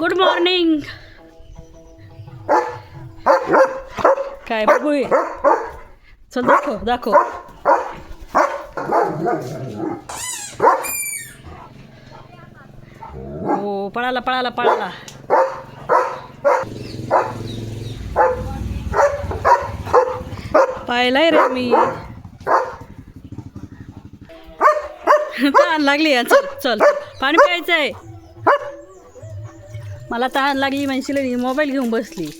Good morning काय बघू चल दाखव दाखव. हो पळाला पळाला पळाला. पाहिलाय रे मी. तहान लागली चल चल. पाणी प्यायचं आहे मला तहान लागली म्हणशील मोबाईल घेऊन बसली.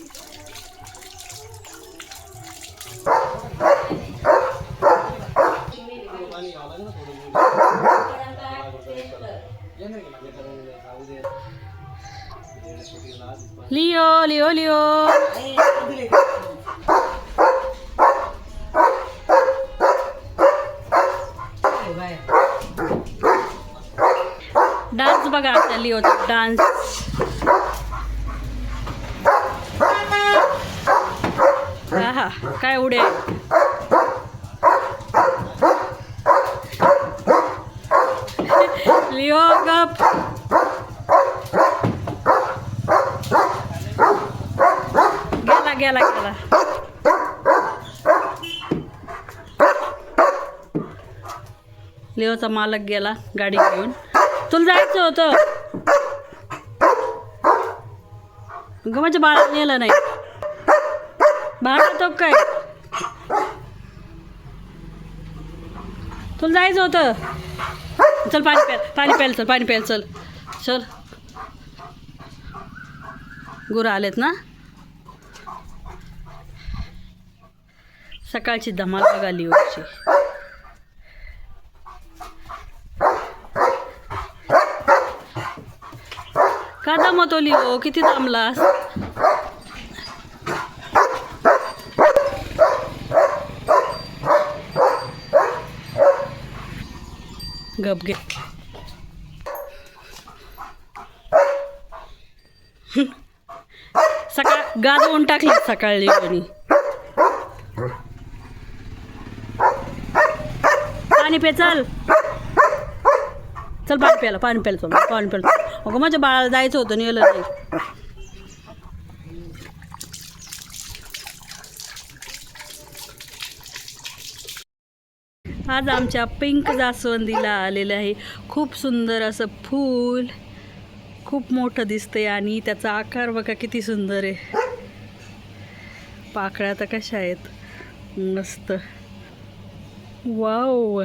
Leo Leo Leo. डान्स बघा आता लिओचा डान्स. हा काय उडे लिओ गप. गेला गेला गेला. लिओचा मालक गेला गाडी घेऊन. तुला जायचं होतं. गमाच्या बाळा नेलं नाही. बाहेर तो काय? तुला जायचं होतं. चल पाणी प्या पाणी प्यायला चल पाणी प्यायला चल. चल. गुरं आलेत ना? सकाळची धमाल बघाली होती का दमतोली हो? किती दमलास? गप गे. सकाळ गाजवून टाकली सकाळी कोणी पाणी पे चल. चल पाणी प्यायला पाणी प्यायला चल. पाणी प्यायला. अगं माझ्या बाळाला जायचं होतं नेलं नाही. आज आमच्या पिंक जास्वंदीला आलेलं आहे. खूप सुंदर असं फूल. खूप मोठं दिसतंय आणि त्याचा आकार बघा किती सुंदर आहे. पाकळ्या तर कशा आहेत? मस्त. वाव.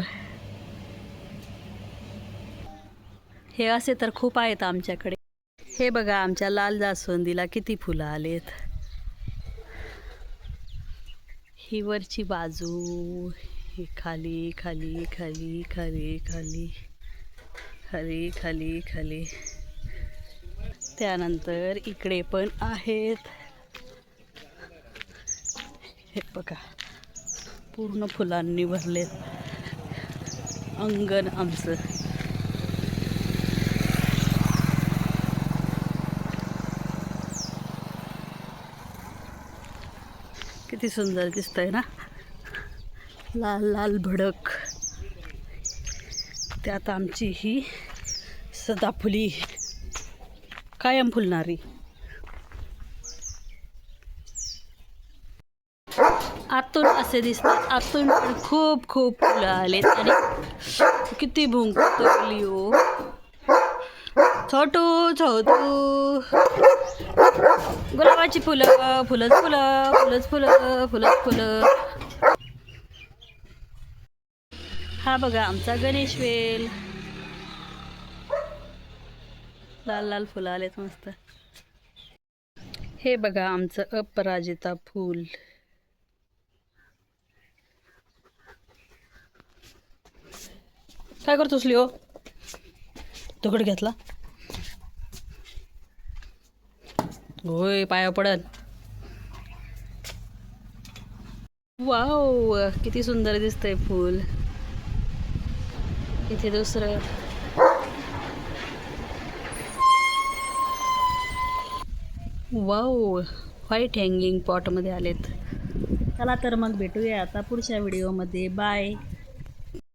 हे असे तर खूप आहेत आमच्याकडे. हे बघा आमच्या लाल जास्वंदीला किती फुलं आलेत. ही वरची बाजू. ही खाली खाली खाली खाली खाली खाली खाली खाली. त्यानंतर इकडे पण आहेत. हे बघा पूर्ण फुलांनी भरले अंगण आमचं. किती सुंदर दिसतंय ना? लाल लाल भडक. त्यात आमची ही सदाफुली कायम फुलणारी. आतून असे दिसतात आतून पण खूप खूप फुलं आलेत. आणि किती भुंकतली हो. छोटू छोटू. गुलाबाची फुलं फुलंच फुलं फुलंच फुलं फुलंच फुलं. हा बघा आमचा गणेश वेल. लाल लाल फुलं आलेत मस्त. हे बघा आमचं अपराजिता फूल. काय करतोस लिओ? दगड घेतला. होय पाया पडत वाव किती सुंदर दिसतंय फूल. इथे दुसरं. वाव व्हाईट हँगिंग पॉटमध्ये आलेत. चला तर मग भेटूया आता पुढच्या व्हिडिओमध्ये बाय